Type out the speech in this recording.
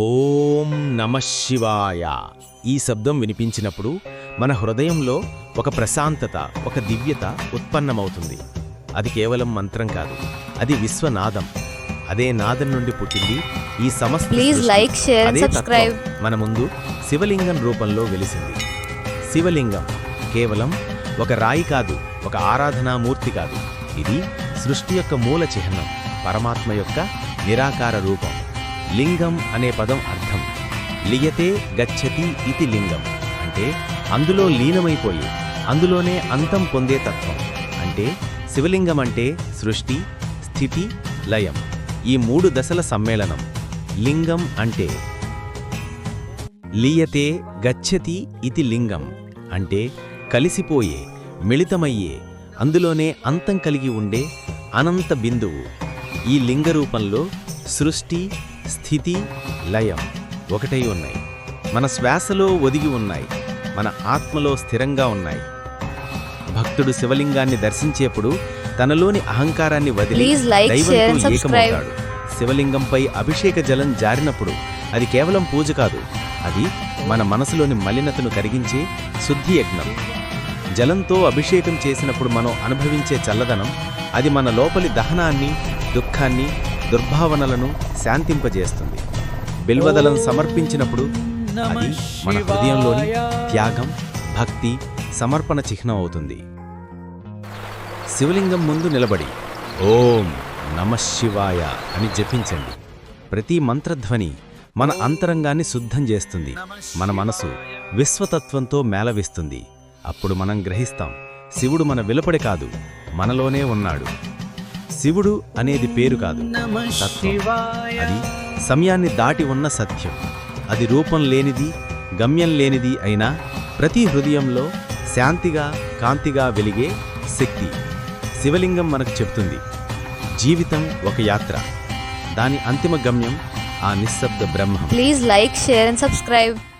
ఓం నమ శివాయ. ఈ శబ్దం వినిపించినప్పుడు మన హృదయంలో ఒక ప్రశాంతత ఒక దివ్యత ఉత్పన్నమవుతుంది. అది కేవలం మంత్రం కాదు అది విశ్వనాదం. అదే నాదం నుండి పుట్టింది ఈ and అదే తత్వం subscribe. మన ముందు శివలింగం రూపంలో వెలిసింది. శివలింగం కేవలం ఒక రాయి కాదు ఒక ఆరాధనామూర్తి కాదు. ఇది సృష్టి యొక్క మూల చిహ్నం పరమాత్మ యొక్క నిరాకార రూపం. లింగం అనే పదం అర్థం. లియతే గచ్చతి ఇతి లింగం. అంటే అందులో లీనమైపోయి అందులోనే అంతం పొందే తత్వం. అంటే శివలింగం అంటే సృష్టి స్థితి లయం. ఈ మూడు దశల సమ్మేళనం. లింగం అంటే లీయతే గచ్చతి ఇతి లింగం. అంటే కలిసిపోయే మిళితమయ్యే అందులోనే అంతం కలిగి ఉండే అనంత బిందువు. ఈ లింగ రూపంలో సృష్టి స్థితి లయం ఒకటై ఉన్నాయి. మన శ్వాసలో ఒదిగి ఉన్నాయి. మన ఆత్మలో స్థిరంగా ఉన్నాయి. భక్తుడు శివలింగాన్ని దర్శించేప్పుడు తనలోని అహంకారాన్ని వదిలి దైవంతో. ఏకమవుతాడు. శివలింగంపై అభిషేక జలం జారినప్పుడు అది కేవలం పూజ కాదు. అది మన మనసులోని మలినతను కరిగించే శుద్ధి యజ్ఞం. జలంతో అభిషేకం చేసినప్పుడు మనం అనుభవించే చల్లదనం అది మన లోపలి దహనాన్ని దుఃఖాన్ని దుర్భావనలను శాంతింపజేస్తుంది. బిల్వదలం సమర్పించినప్పుడు అది మన హృదయంలోని త్యాగం భక్తి సమర్పణ చిహ్నం అవుతుంది. శివలింగం ముందు నిలబడి ఓం నమ శివాయ అని జపించండి. ప్రతి మంత్రధ్వని మన అంతరంగాన్ని శుద్ధం చేస్తుంది. మన మనసు విశ్వతత్వంతో మేళవిస్తుంది. అప్పుడు మనం గ్రహిస్తాం శివుడు మన వెలుపడి కాదు మనలోనే ఉన్నాడు. శివుడు అనేది పేరు కాదు. అది సమయాన్ని దాటి ఉన్న సత్యం. అది రూపం లేనిది గమ్యం లేనిది అయినా ప్రతి హృదయంలో శాంతిగా కాంతిగా వెలిగే శక్తి. శివలింగం మనకు చెప్తుంది జీవితం ఒక యాత్ర. దాని అంతిమ గమ్యం ఆ నిశ్శబ్ద బ్రహ్మం. Please like, share and subscribe.